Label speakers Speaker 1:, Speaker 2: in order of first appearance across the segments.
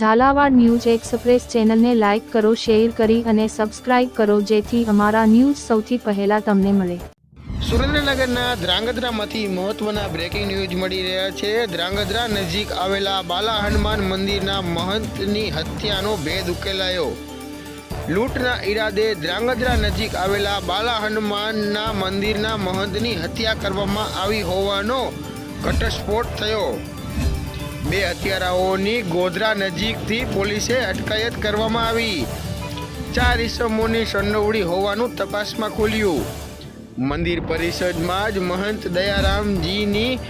Speaker 1: Jhalawad news express ચેનલને like કરો, share કરી અને સબસ્ક્રાઇબ કરો, જેથી અમારા ન્યૂઝ સૌથી પહેલા તમને મળે.
Speaker 2: સુરેન્દ્રનગરના ધ્રાંગધ્રામાંથી મહત્વના બ્રેકિંગ ન્યૂઝ મળી રહ્યા છે. ધ્રાંગધ્રા નજીક આવેલા બાલા હનુમાન મંદિરના મહંતની હત્યાનો ભેદ ઉકેલાયો. લૂંટના ઈરાદે ધ્રાંગધ્રા નજીક આવેલા બાલા હનુમાનના મંદિરના મહંતની હત્યા કરવામાં આવી હોવાનો ઘટસ્ફોટ થયો. બે હત્યારાઓની ગોધરા નજીકથી પોલીસે અટકાયત કરવામાં આવી. ચાર ઈસમોની સંડોવણી હોવાનું તપાસમાં ખુલ્યું. મંદિર પરિષદમાં જ મહંત દયારામજીની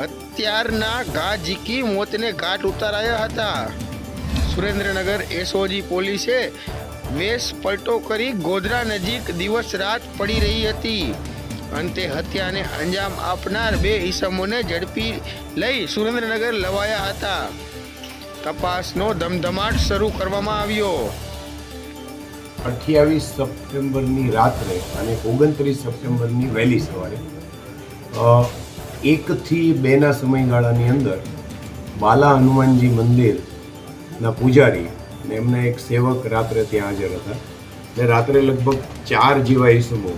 Speaker 2: હત્યારના ઘા ઝીકી મોતને ઘાટ ઉતારાયા હતા. સુરેન્દ્રનગર એસઓજી પોલીસે વેશ પલટો કરી ગોધરા નજીક દિવસ રાત પડી રહી હતી. અંતે હત્યાને અંજામ આપનાર બે ઈસમોને ઝડપી લઈ સુરેન્દ્રનગર લવાયા હતા. તપાસનો ધમધમાટ શરૂ કરવામાં આવ્યો.
Speaker 3: અઠ્યાવીસ સપ્ટેમ્બરની રાત્રે અને ઓગણત્રીસ સપ્ટેમ્બરની વહેલી સવારે એકથી બેના સમયગાળાની અંદર બાલા હનુમાનજી મંદિરના પૂજારી ને એમના એક સેવક રાત્રે ત્યાં હાજર હતા. ને રાત્રે લગભગ ચાર જેવા ઈસમો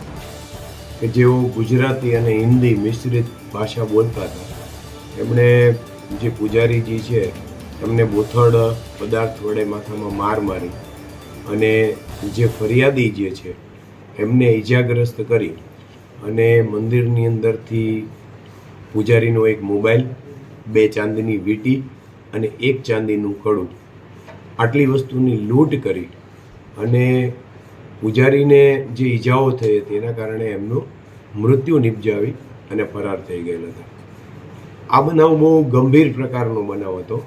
Speaker 3: કે જેઓ ગુજરાતી અને હિન્દી મિશ્રિત ભાષા બોલતા હતા. એમણે જે પૂજારીજી છે, એમને બોથડ પદાર્થ વડે માથામાં માર મારી અને જે ફરિયાદી જે છે, એમને ઈજાગ્રસ્ત કરી અને મંદિરની અંદરથી પૂજારીનો એક મોબાઈલ, બે ચાંદીની વીંટી અને એક ચાંદીનું કડું આટલી વસ્તુની લૂંટ કરી અને પૂજારીને જે ઈજાઓ થઈ હતી, એના કારણે એમનું મૃત્યુ નિપજાવી અને ફરાર થઈ ગયેલા હતા. આ બનાવ બહુ ગંભીર પ્રકારનો બનાવ હતો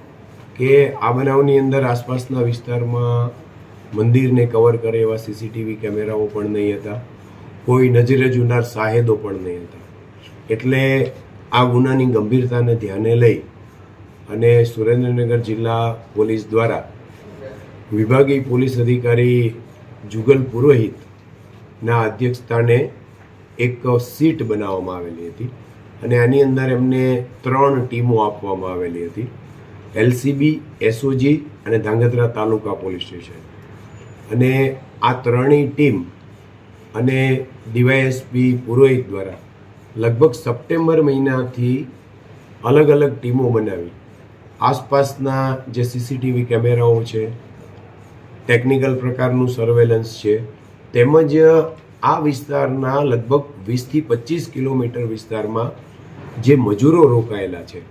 Speaker 3: કે આ બનાવની અંદર આસપાસના વિસ્તારમાં મંદિરને કવર કરે એવા સીસીટીવી કેમેરાઓ પણ નહીં હતા. કોઈ નજરે જુનાર સાહેદો પણ નહીં હતા. એટલે આ ગુનાની ગંભીરતાને ધ્યાને લઈ અને સુરેન્દ્રનગર જિલ્લા પોલીસ દ્વારા વિભાગીય પોલીસ અધિકારી જુગલ પુરોહિતના અધ્યક્ષસ્થાને એક સીટ બનાવવામાં આવેલી હતી અને આની અંદર એમને ત્રણ ટીમો આપવામાં આવેલી હતી. એલસીબી, એસઓજી અને ધાંગધ્રા તાલુકા પોલીસ સ્ટેશન. અને આ ત્રણેય ટીમ અને ડીવાયએસપી પુરોહિત દ્વારા લગભગ સપ્ટેમ્બર મહિનાથી અલગ અલગ ટીમો બનાવી. આસપાસના જે સીસીટીવી કેમેરાઓ છે ટેકનિકલ પ્રકારનું સર્વેલન્સ છે. તેમજ આ વિસ્તારના લગભગ વીસથી પચીસ કિલોમીટર વિસ્તારમાં જે મજૂરો રોકાયેલા છે,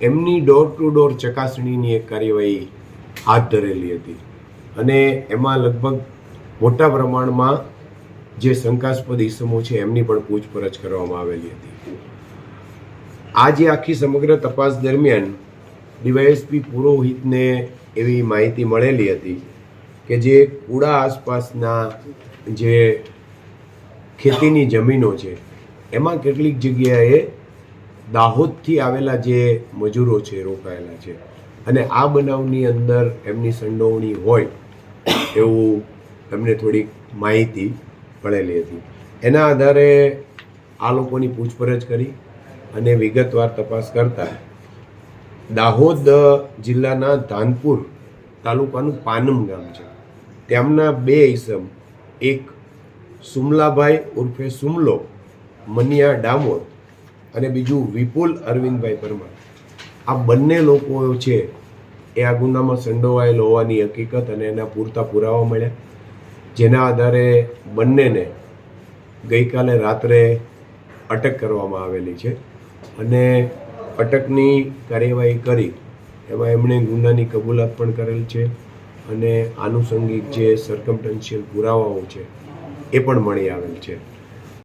Speaker 3: એમની ડોર ટુ ડોર ચકાસણીની એક કાર્યવાહી હાથ ધરેલી હતી. અને એમાં લગભગ મોટા પ્રમાણમાં જે શંકાસ્પદ ઇસમો છે, એમની પણ પૂછપરછ કરવામાં આવેલી હતી. આજે આખી સમગ્ર તપાસ દરમિયાન ડીવાયએસપી પુરોહિતને એવી માહિતી મળેલી હતી કે જે કુડા આસપાસના જે ખેતીની જમીનો છે, એમાં કેટલીક જગ્યાએ દાહોદથી આવેલા જે મજૂરો છે, રોકાયેલા છે. અને આ બનાવની અંદર એમની સંડોવણી હોય એવું એમને થોડીક માહિતી મળેલી હતી. એના આધારે આ લોકોની પૂછપરછ કરી અને વિગતવાર તપાસ કરતા દાહોદ જિલ્લાના ધાનપુર તાલુકાનું પાનમ ગામ છે. તેમના બે ઇસમ એક સુમલાભાઈ ઉર્ફે સુમલો, મનિયા ડામોર અને બીજું વિપુલ અરવિંદભાઈ પરમાર. આ બંને લોકો છે એ આ ગુનામાં સંડોવાયેલ હોવાની હકીકત અને એના પૂરતા પુરાવા મળ્યા, જેના આધારે બંનેને ગઈકાલે રાત્રે અટક કરવામાં આવેલી છે અને અટકની કાર્યવાહી કરી, એમાં એમણે ગુનાની કબૂલાત પણ કરેલ છે. અને આનુષંગિક જે સરકમટન્શિયલ પુરાવાઓ છે એ પણ મળી આવેલ છે.